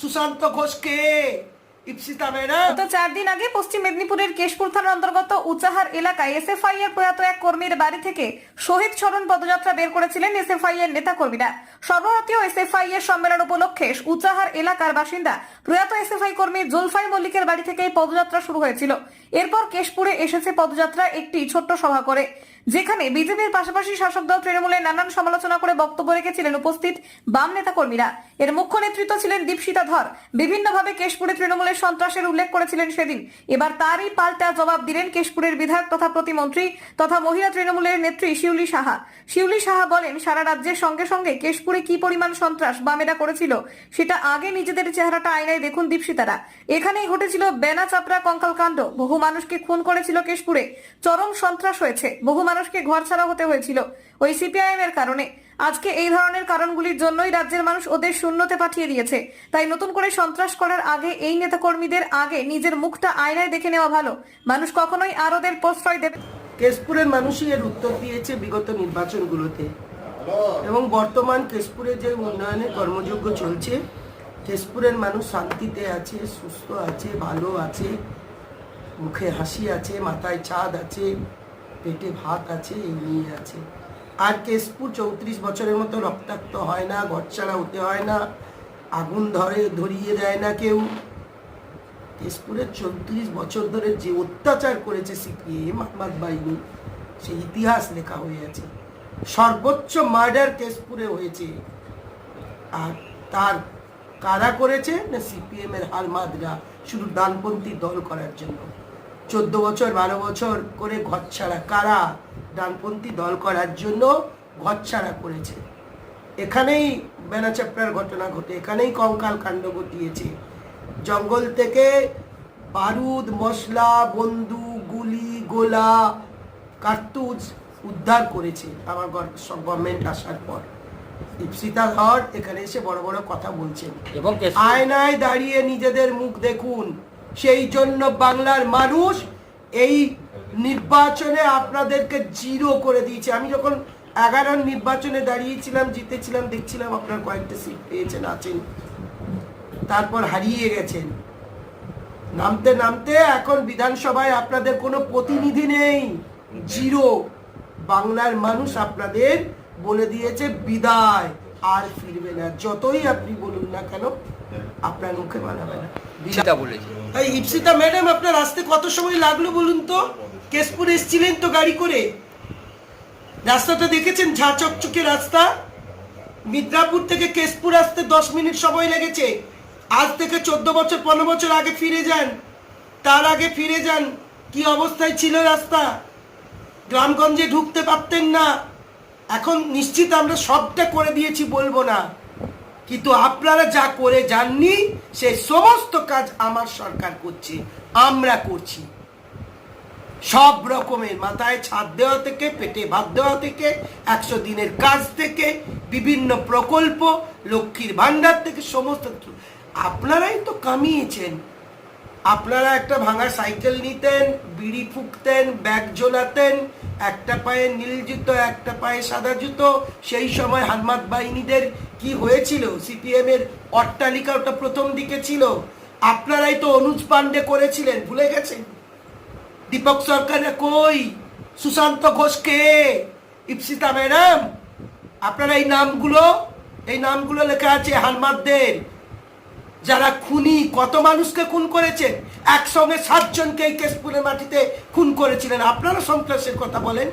সুশান্ত ঘোষকে। আগে পশ্চিম মেদিনীপুরের কেশপুর অন্তর্গত উচাহার এলাকায় এর প্রয়াত এক কর্মীর বাড়ি থেকে শহীদ পদযাত্রা বের করেছিলেন এর নেতা কর্মীরা এর সম্মেলন উপলক্ষে উচাহার এলাকার বাসিন্দা প্রয়াত কর্মী জুলফাই মল্লিকের বাড়ি পদযাত্রা শুরু হয়েছিল। এরপর কেশপুরে এসেছে পদযাত্রা, একটি ছোট্ট সভা করে। যেখানে বিজেপির পাশাপাশি শাসক দল তৃণমূলের নানান সমালোচনা করে বক্তব্য রেখেছিলেন উপস্থিত বাম নেতা কর্মীরা এর মুখ্য নেতৃত্ব ছিলেন দীপশিতা ধর। বিভিন্নভাবে কেশপুরে তৃণমূলের সন্ত্রাসের উল্লেখ করেছিলেন সেদিন। এবার তারই পাল্টা জবাব দিলেন কেশপুরের বিধায়ক তথা প্রতিমন্ত্রী তথা মহিলা তৃণমূলের নেত্রী শিউলি সাহা। শিউলি সাহা বলেন, সারা রাজ্যের সঙ্গে সঙ্গে কেশপুরে কি পরিমাণ সন্ত্রাস বামেরা করেছিল সেটা আগে নিজেদের চেহারাটা আয়নায় দেখুন দীপশিতারা। এখানেই ঘটেছিল বেনা চাপড়া কঙ্কাল কাণ্ড বহু মানুষকে খুন করেছিল কেশপুরে। চরম সন্ত্রাস হয়েছে। বহু মানুষকে ঘর ছাড়া হতে হয়েছিল। ওই সিপিআইএম এর কারণে। আজকে এই ধরনের কারণগুলির জন্যই রাজ্যের মানুষ ওদের শূন্যতে পাঠিয়ে দিয়েছে। তাই নতুন করে সন্ত্রাস করার আগে এই নেতাকর্মীদের আগে নিজের মুখটা আয়নায় দেখে নেওয়া ভালো। মানুষ কখনোই আর ওদের প্রশ্রয় দেবে কেশপুরের মানুষই এর উত্তর দিয়েছে বিগত নির্বাচনগুলোতে। এবং বর্তমান কেশপুরে যে উন্নয়নের কর্মযোগ্য চলছে, কেশপুরের মানুষ শান্তিতে আছে, সুস্থ আছে, ভালো আছে, মুখে হাসি আছে, মাথায় চাঁদ আছে। পেটে ভাত আছে, এই নিয়ে আছে আর কেশপুর চৌত্রিশ বছরের মতো রক্তাক্ত হয় না, ঘরছাড়া হতে হয় না, আগুন ধরে ধরিয়ে দেয় না কেউ। কেশপুরের চৌত্রিশ বছর ধরে যে অত্যাচার করেছে সিপিএম আহমদ বাহিনী, সে ইতিহাস লেখা হয়ে আছে। সর্বোচ্চ মার্ডার কেশপুরে হয়েছে। আর তার কারা করেছে? না সিপিএম এর হালমাদরা শুধু ডানপন্থী দল করার জন্য। চোদ্দ বছর বারো বছর করে ঘর ছাড়া কারা ডানপন্থী দল করার জন্য ঘর ছাড়া করেছে? এখানেই বেনাচাপড়ার ঘটনা ঘটে এখানেই কঙ্কাল কাণ্ড ঘটিয়েছে। জঙ্গল থেকে বারুদ মশলা বন্দুক গুলি গোলা কার্তুজ উদ্ধার করেছে আমার গভর্নমেন্ট আসার পর। ইপসিতা ধর এখানে এসে বড় বড় কথা বলছেন। এবং আয়নায় দাঁড়িয়ে নিজেদের মুখ দেখুন। সেই জন্য বাংলার মানুষ এই নির্বাচনে আপনাদেরকে জিরো করে দিয়েছে। আমি যখন এগারোর নির্বাচনে দাঁড়িয়েছিলাম, জিতেছিলাম, দেখছিলাম আপনার কয়েকটা সিট পেয়েছেন, আছেন। তারপর হারিয়ে গেছেন। নামতে নামতে এখন বিধানসভায় আপনাদের কোনো প্রতিনিধি নেই। জিরো। বাংলার মানুষ আপনাদের বলে দিয়েছে, বিদায়। আর ফিরবে না। যতই আপনি বলুন না কেন আপনার মুখে মানাবে না। সেটা বলেছে। এই ইপসিতা ম্যাডাম আপনার আসতে কত সময় লাগল বলুন তো? কেশপুর এসছিলেন তো গাড়ি করে? রাস্তাটা দেখেছেন? ঝা চকচকে রাস্তা। মিদনাপুর থেকে কেশপুর আসতে দশ মিনিট সময় লেগেছে। আজ থেকে চোদ্দ বছর পনেরো বছর আগে ফিরে যান। তার আগে ফিরে যান। কি অবস্থায় ছিল রাস্তা? গ্রামগঞ্জে ঢুকতে পারতেন না। এখন নিশ্চিত আমরা সবটা করে দিয়েছি বলব না। কিন্তু আপনারা যা করে যাননি সেই সমস্ত কাজ আমার সরকার করছে, আমরা করছি। সব রকমের মাথায় ছাদ দেওয়া থেকে, পেটে ভাত দেওয়া থেকে, একশো দিনের কাজ থেকে, বিভিন্ন প্রকল্প, লক্ষ্মীর ভান্ডার থেকে, সমস্ত আপনারাই তো কামিয়েছেন। আপনারা একটা ভাঙা সাইকেল নিতেন, বিড়ি ফুঁকতেন, ব্যাগ ঝোলাতেন, একটা পায়ে নীল জুতো, একটা পায়ে সাদা জুতো, সেই সময় হানমাদ বাহিনীদের কি হয়েছিল? সিপিএম এর অট্টালিকা ওটা প্রথম দিকে ছিল। আপনারাই তো অনুজ পান্ডে করেছিলেন, ভুলে গেছেন? দীপক সরকারের কই? সুশান্ত ঘোষকে ইপসিতা ম্যাডাম? আপনারা এই নামগুলো এই নামগুলো লেখা আছে হানমাদদের যারা খুনি, কত মানুষকে খুন করেছেন একসঙ্গে সাতজনকে এই কেশপুরের মাটিতে খুন করেছিলেন। আপনারা সন্ত্রাসের কথা বলেন।